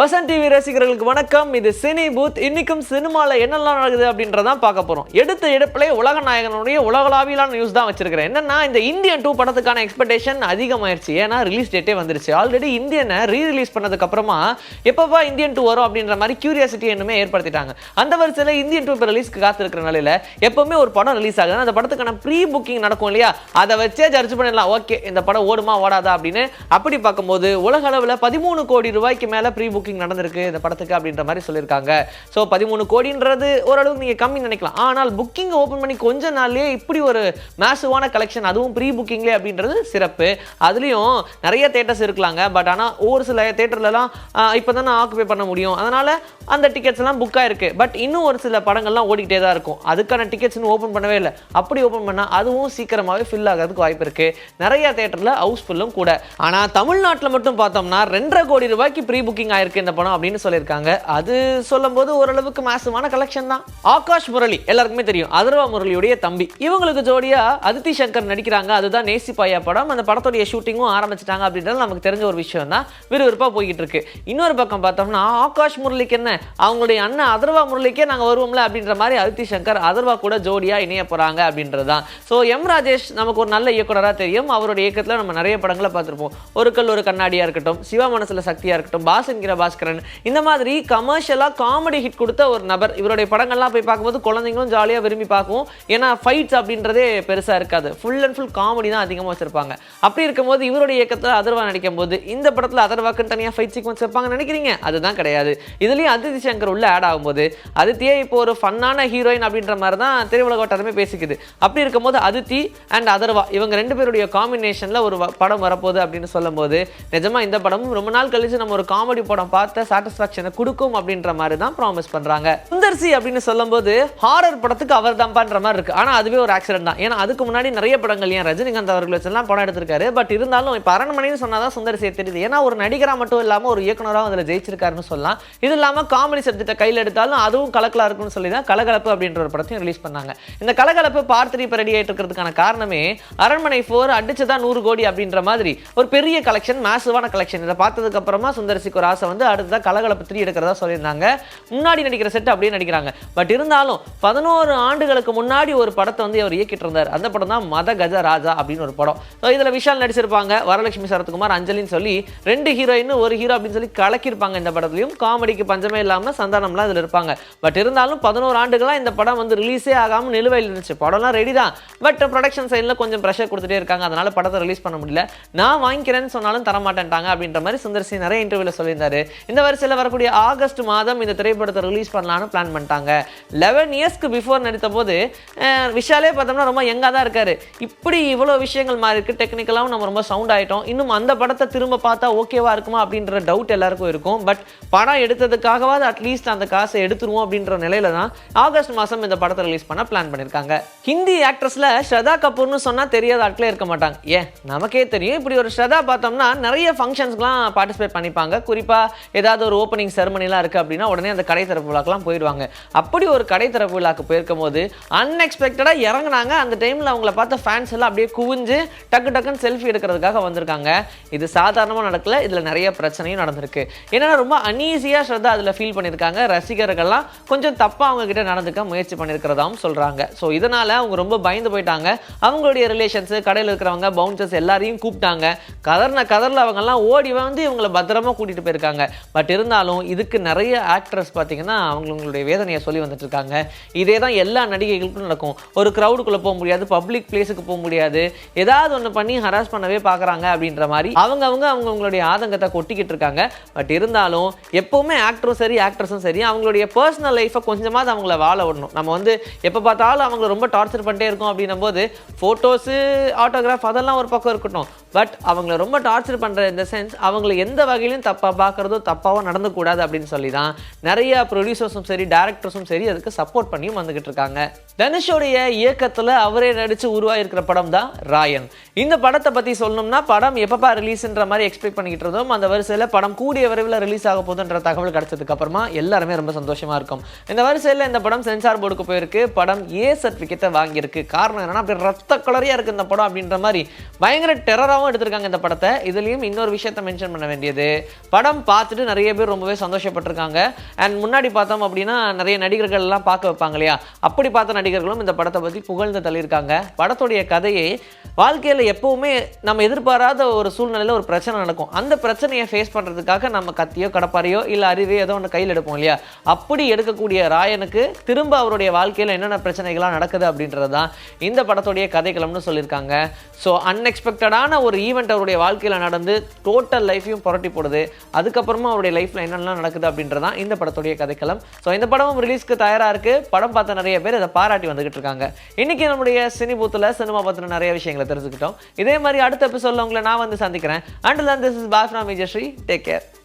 Vasan TV ரசிகர்களுக்கு வணக்கம். இது சினி பூத். இன்னைக்கும் சினிமாவில் என்னெல்லாம் நடக்குது அப்படின்றதான் பார்க்க போகிறோம் எடுத்த எடுப்பிலே உலக நாயகனுடைய உலகளாவியலான நியூஸ் தான் வச்சிருக்கிறேன். என்னன்னா இந்த இந்தியன் டூ படத்துக்கான எக்ஸ்பெக்டேஷன் அதிகமாயிருச்சு. ஏன்னா ரிலீஸ் டேட்டே வந்துருச்சு. ஆல்ரெடி இந்தியனை ரீ ரிலீஸ் பண்ணதுக்கு அப்புறமா எப்பப்பா இந்தியன் டூ வரும் அப்படின்ற மாதிரி கியூரியாசிட்டி என்னமே ஏற்படுத்திட்டாங்க. அந்த வரிசையில் இந்தியன் டூ இப்போ ரிலீஸ்க்கு காத்திருக்கிற நிலையில எப்பவுமே ஒரு படம் ரிலீஸ் ஆகுதுன்னா அந்த படத்துக்கான ப்ரீ புக்கிங் நடக்கும் இல்லையா? அதை வச்சே ஜட்ஜ் பண்ணிடலாம். ஓகே இந்த படம் ஓடுமா ஓடாதா அப்படின்னு அப்படி பார்க்கும்போது உலக அளவில் பதிமூணு கோடி ரூபாய்க்கு மேலே ப்ரீ புக்கிங் நடந்திருக்கு இந்த படத்துக்கு அப்படின்ற மாதிரி சொல்லியிருக்காங்க. ஸோ பதிமூணு கோடின்றது ஓரளவுக்கு நீங்கள் கம்மி நினைக்கலாம். ஆனால் புக்கிங் ஓப்பன் பண்ணி கொஞ்ச நாள்லேயே இப்படி ஒரு மேசுவான கலெக்ஷன் அதுவும் ப்ரீ புக்கிங்லேயே அப்படின்றது சிறப்பு. அதுலேயும் நிறைய தேட்டர்ஸ் இருக்கலாங்க. பட் ஆனால் ஒரு சில தேட்டர்லலாம் இப்போ தான் ஆக்குபை பண்ண முடியும். அதனால் அந்த டிக்கெட்ஸ் எல்லாம் புக் ஆயிருக்கு. பட் இன்னும் ஒரு சில படங்கள்லாம் ஓடிக்கிட்டே தான் இருக்கும். அதுக்கான டிக்கெட்ஸ் இன்னும் ஓப்பன் பண்ணவே இல்லை. அப்படி ஓப்பன் பண்ணால் அதுவும் சீக்கிரமாகவே ஃபில் ஆகிறதுக்கு வாய்ப்பு இருக்கு. நிறைய தேட்டரில் ஹவுஸ்ஃபுல்லும் கூட. ஆனால் தமிழ்நாட்டில் மட்டும் பார்த்தோம்னா ரெண்டரை கோடி ரூபாய்க்கு ப்ரீ புக்கிங் ஆயிருக்கு. இந்த படம் அப்படின்னு சொல்லியிருக்காங்க. அது சொல்லும்போது ஓரளவுக்கு மாசமான கலெக்ஷன் தான். ஆகாஷ் முரளி எல்லாருக்குமே தெரியும். அதர்வா முரளியுடைய தம்பி. இவங்களுக்கு ஜோடியா அதித்தி சங்கர் நடிக்கிறாங்க. அதுதான் நேசி பாயா படம். அந்த படத்துடைய ஷூட்டிங்கும் ஆரம்பிச்சிட்டாங்க அப்படின்றது நமக்கு தெரிஞ்ச ஒரு விஷயம் தான் விறுவிறுப்பாக போய்கிட்டு இருக்கு இன்னொரு பக்கம் பார்த்தோம்னா ஆகாஷ் முரளிக்கு என்ன? அவங்களுடைய அண்ணன் அதர்வா முரளிக்கே நாங்கள் வருவோம்ல அப்படின்ற மாதிரி அதித்தி சங்கர் அதர்வா கூட ஜோடியா இணைய போறாங்க அப்படின்றது தான் ஸோ எம் ராஜேஷ் நமக்கு ஒரு நல்ல இயக்குனராக தெரியும். அவருடைய இயக்கத்தில் நம்ம நிறைய படங்களை பார்த்துருப்போம். ஒரு கல் ஒரு கண்ணாடியாக இருக்கட்டும் சிவா மனசில் சக்தியாக இருக்கட்டும் பாஸ் என்கிற பாஸ்கரன் இந்த மாதிரி கமர்ஷியலாக காமெடி ஹிட் கொடுத்த ஒரு நபர். இவருடைய படங்கள்லாம் போய் பார்க்கும்போது குழந்தைங்களும் ஜாலியாக விரும்பி பார்க்கும் ஏன்னா ஃபைட்ஸ் அப்படின்றதே பெருசாக இருக்காது. ஃபுல் அண்ட் ஃபுல் காமெடி தான் அதிகமாக வச்சுருப்பாங்க. அப்படி இருக்கும்போது இவருடைய இயக்கத்தில் அதர்வா நடிக்கும் போது இந்த படத்தில் அதர்வாக்குன்னு தனியாக ஃபைட் சீக்வன்ஸ் வைப்பாங்கன்னு நினைக்கிறீங்க? அதுதான் கிடையாது. இதுலேயும் அதித்தி சங்கர் உள்ள ஆட் ஆகும்போது அதித்தியே இப்போ ஒரு ஃபன்னான ஹீரோயின் அப்படின்ற மாதிரி தான் திரையுலக வட்டாரமே பேசிக்குது. அப்படி இருக்கும்போது அதித்தி அண்ட் அதர்வா இவங்க ரெண்டு பேருடைய காம்பினேஷனில் ஒரு வ- படம் வரப்போகுது அப்படின்னு சொல்லும்போது நிஜமாக இந்த படமும் ரொம்ப நாள் கழிச்சு நம்ம ஒரு காமெடி படம் பார்த்த சாட்டிஸ்ஃபேக்ஷனை கொடுக்கும் அப்படின்ற மாதிரி தான் ப்ராமிஸ் பண்ணுறாங்க சுந்தர்சி அப்படின்னு சொல்லும்போது ஹாரர் படத்துக்கு அவர் தான்பான்ற மாதிரி இருக்குது ஆனால் அதுவே ஒரு ஆக்சிடென்ட் தான். ஏன்னா அதுக்கு முன்னாடி நிறைய படங்கள் ஏன் ரஜினிகாந்த் அவர்கள் வச்செல்லாம் படம் எடுத்திருக்காரு. பட் இருந்தாலும் இப்போ அரண்மனைன்னு சொன்னால் தான் சுந்தர்சியை தெரியுது. ஏன்னா ஒரு நடிகராக மட்டும் இல்லாமல் ஒரு இயக்குனராக அதில் ஜெயிச்சிருக்காருன்னு சொல்லலாம். இது இல்லாமல் காமெடி சப்ஜெக்டை கையில் எடுத்தாலும் அதுவும் கலக்கலாக இருக்கும்னு சொல்லி தான் கலகலப்பு அப்படின்ற ஒரு படத்தையும் ரிலீஸ் பண்ணாங்க. இந்த கலகலப்பு பார்ட் த்ரீ இப்போ ரெடி ஆகிட்டு இருக்கிறதுக்கான காரணமே அரண்மனை ஃபோர் அடிச்சதா நூறு கோடி அப்படின்ற மாதிரி ஒரு பெரிய கலெக்ஷன் மேசிவான கலெக்ஷன் இதை பார்த்ததுக்கப்புறமா சுந்தரசிக்கு ஒரு ஆசை வந்து அடுத்ததா கலகலப்பு த்ரீ எடுக்கிறதா சொல்லியிருந்தாங்க. முன்னாடி நடிக்கிற செட் அப்படியே நடிக்கிறாங்க. பட் இருந்தாலும் பதினோரு ஆண்டுகளுக்கு முன்னாடி ஒரு படத்தை வந்து அவர் இயக்கிட்டு இருந்தார் அந்த படம் தான் மத கஜ ராஜா அப்படின்னு ஒரு படம். ஸோ இதில் விஷால் நடிச்சிருப்பாங்க. வரலட்சுமி சரத்குமார் அஞ்சலின்னு சொல்லி ரெண்டு ஹீரோயின் ஒரு ஹீரோ அப்படின்னு சொல்லி கலக்கியிருப்பாங்க இந்த படத்துலையும். காமெடிக்கு பஞ்சமே இல்லாமல் சந்தானம்லாம் இதில் இருப்பாங்க. பட் இருந்தாலும் பதினோரு ஆண்டுகளாக இந்த படம் வந்து ரிலீஸே ஆகாமல் நிலுவையில் இருந்துச்சு. படம்லாம் ரெடி தான். பட் ப்ரொடக்ஷன் சைடில் கொஞ்சம் ப்ரெஷர் கொடுத்துட்டே இருக்காங்க. அதனால படத்தை ரிலீஸ் பண்ண முடியல. நான் வாங்கிக்கிறேன்னு சொன்னாலும் தர மாட்டேன்ட்டாங்க அப்படின்ற மாதிரி சுந்தர்சி நிறைய இன்டர்வியூல சொல்லியிருந்தாரு. இந்த வரிசையில் வரக்கூடிய ஆகஸ்ட் மாதம் இந்த திரைப்படத்தை ரிலீஸ் பண்ணலாம்னு பிளான் பண்ணிட்டாங்க. லெவன் இயர்ஸ்க்கு பிஃபோர் நடித்த போது விஷாலே பார்த்தோம்னா ரொம்ப யங்காக தான் இருக்காரு. இப்படி இவ்வளோ விஷயங்கள் மாதிரி இருக்குது டெக்னிக்கலாகவும் நம்ம ரொம்ப சவுண்ட் ஆகிட்டோம் இன்னும் அந்த படத்தை திரும்ப பார்த்தா ஓகேவா இருக்குமா அப்படின்ற டவுட் எல்லாருக்கும் இருக்கும். பட் படம் எடுத்ததுக்காகவாது அட்லீஸ்ட் அந்த காசை எடுத்துருவோம் அப்படின்ற நிலையில தான் ஆகஸ்ட் மாதம் இந்த படத்தை ரிலீஸ் பண்ண பிளான் பண்ணியிருக்காங்க ஹிந்தி ஆக்ட்ரஸில் ஸ்ரதா கபூர்னு சொன்னால் தெரியாத ஆட்களே இருக்க மாட்டாங்க. ஏன்? நமக்கே தெரியும். இப்படி ஒரு ஸ்ரதா பார்த்தோம்னா நிறைய ஃபங்க்ஷன்ஸ்க்குலாம் பார்ட்டிசிபேட் பண்ணிப்பாங்க. குறிப்பாக ஏதாவது ஒரு ஓப்பனிங் செரமனிலாம் இருக்குது அப்படின்னா உடனே அந்த கடை திறப்பு விழாக்கெலாம் போயிடுவாங்க. அப்படி ஒரு கடை திறப்பு விழாக்கு போயிருக்கும் போது அன்எக்ஸ்பெக்டடாக இறங்குனாங்க. அந்த டைமில் அவங்கள பார்த்த ஃபேன்ஸ் எல்லாம் அப்படியே குவிஞ்சு டக்கு டக்குன்னு செல்ஃபி எடுக்கிறதுக்காக வந்திருக்காங்க. இது சாதாரணமாக நடக்கல. இதில் நிறைய பிரச்சனையும் நடந்திருக்கு. என்னென்னா ரொம்ப அன்ஈஸியாக ஸ்ரத்தா அதில் ஃபீல் பண்ணியிருக்காங்க. ரசிகர்கள்லாம் கொஞ்சம் தப்பாக அவங்கக்கிட்ட நடந்துக்க முயற்சி பண்ணியிருக்கிறதாவும் சொல்கிறாங்க ஸோ இதனால் அவங்க ரொம்ப பயந்து போயிட்டாங்க. அவங்களுடைய ரிலேஷன்ஸு கடையில் இருக்கிறவங்க பவுன்சர்ஸ் எல்லாரையும் கூப்பிட்டாங்க. கதர்ன கதரில் அவங்கெல்லாம் ஓடி வந்து இவங்களை பத்திரமா கூட்டிகிட்டு போயிருக்காங்க. பட் இருந்தாலும் இதுக்கு நிறைய ஆக்ட்ரஸ் பார்த்தீங்கன்னா அவங்களுடைய வேதனையை சொல்லி வந்துட்டுருக்காங்க. இதே தான் எல்லா நடிகைகளுக்கும் நடக்கும். ஒரு க்ரௌடுக்குள்ளே போக முடியாது பப்ளிக் பிளேஸுக்கு போக முடியாது. ஏதாவது ஒன்று பண்ணி ஹராஸ் பண்ணவே பார்க்குறாங்க அப்படின்ற மாதிரி அவங்க அவங்க அவங்களுடைய ஆதங்கத்தை கொட்டிக்கிட்டு இருக்காங்க. பட் இருந்தாலும் எப்போவுமே ஆக்டரும் சரி ஆக்ட்ரஸும் சரி அவங்களுடைய பர்சனல் லைஃப்பை கொஞ்சமாவது அவங்கள வாழ விடணும். நம்ம வந்து எப்போ பார்த்தாலும் அவங்கள ரொம்ப டார்ச்சர் பண்ணிட்டே இருக்கோம் அப்படின்னும் போது ஃபோட்டோஸு ஆட்டோகிராஃப் அதெல்லாம் ஒரு பக்கம் இருக்கட்டும். பட் அவங்கள ரொம்ப டார்ச்சர் பண்ணுற இந்த சென்ஸ் அவங்கள எந்த வகையிலும் தப்பாக பார்க்குறதோ தப்பாகவும் நடந்துக்கூடாது அப்படின்னு சொல்லி தான் நிறைய ப்ரொடியூசர்ஸும் சரி டேரக்டர்ஸும் சரி அதுக்கு சப்போர்ட் பண்ணியும் வந்துகிட்டு இருக்காங்க. தனுஷோடைய இயக்கத்தில் அவரே நடித்து உருவாகிருக்கிற படம் தான் ராயன். இந்த படத்தை பற்றி சொல்லணும்னா படம் எப்பப்பா ரிலீஸ்ன்ற மாதிரி எக்ஸ்பெக்ட் பண்ணிக்கிட்டு இருந்தோம். அந்த வரிசையில் படம் கூடிய விரைவில் ரிலீஸ் ஆக போகுதுன்ற தகவல் கிடைச்சதுக்கு அப்புறமா எல்லாருமே ரொம்ப சந்தோஷமாக இருக்கும். இந்த வரிசையில் இந்த படம் சென்சார் போர்டுக்கு போயிருக்கு. படம் ஏ சர்டிஃபிகேட்டை வாங்கியிருக்கு. காரணம் என்னன்னா அப்படி ரத்த கலரையாக இருக்குது இந்த படம் அப்படின்ற மாதிரி பயங்கர டெரராக சிம்பிளாகவும் எடுத்திருக்காங்க இந்த படத்தை. இதுலேயும் இன்னொரு விஷயத்த மென்ஷன் பண்ண வேண்டியது. படம் பார்த்துட்டு நிறைய பேர் ரொம்பவே சந்தோஷப்பட்டிருக்காங்க. அண்ட் முன்னாடி பார்த்தோம் அப்படின்னா நிறைய நடிகர்கள் எல்லாம் பார்க்க வைப்பாங்க இல்லையா? அப்படி பார்த்த நடிகர்களும் இந்த படத்தை பற்றி புகழ்ந்து தள்ளியிருக்காங்க. படத்துடைய கதையை வாழ்க்கையில் எப்போவுமே நம்ம எதிர்பாராத ஒரு சூழ்நிலையில் ஒரு பிரச்சனை நடக்கும். அந்த பிரச்சனையை ஃபேஸ் பண்ணுறதுக்காக நம்ம கத்தியோ கடப்பாரையோ இல்லை அறிவே ஏதோ ஒன்று கையில் எடுப்போம் இல்லையா? அப்படி எடுக்கக்கூடிய ராயனுக்கு திரும்ப அவருடைய வாழ்க்கையில் என்னென்ன பிரச்சனைகள்லாம் நடக்குது அப்படின்றது தான் இந்த படத்துடைய கதைக்களம்னு சொல்லியிருக்காங்க. ஸோ அன்எக்ஸ்பெக்டடான ஒரு ஈவெண்ட் அவருடைய வாழ்க்கையில் நடந்து டோட்டல் லைஃப்பையும் புரட்டி போடுது. அதுக்கப்புறமா அவருடைய லைஃப்பில் என்னெல்லாம் நடக்குது அப்படின்றது தான் இந்த படத்துடைய கதைக்களம். ஸோ இந்த படமும் ரிலீஸ்க்கு தயாராக இருக்குது படம் பார்த்த நிறைய பேர் இதை பாராட்டி வந்துகிட்டு இருக்காங்க. இன்னைக்கு நம்முடைய சினி பூத்தில் சினிமா பற்றின நிறைய விஷயங்களை தெரிஞ்சுக்கிட்டோம். இதே மாதிரி அடுத்த எபிசோடில் உங்களை நான் வந்து சந்திக்கிறேன். And then this is bye Majashri take care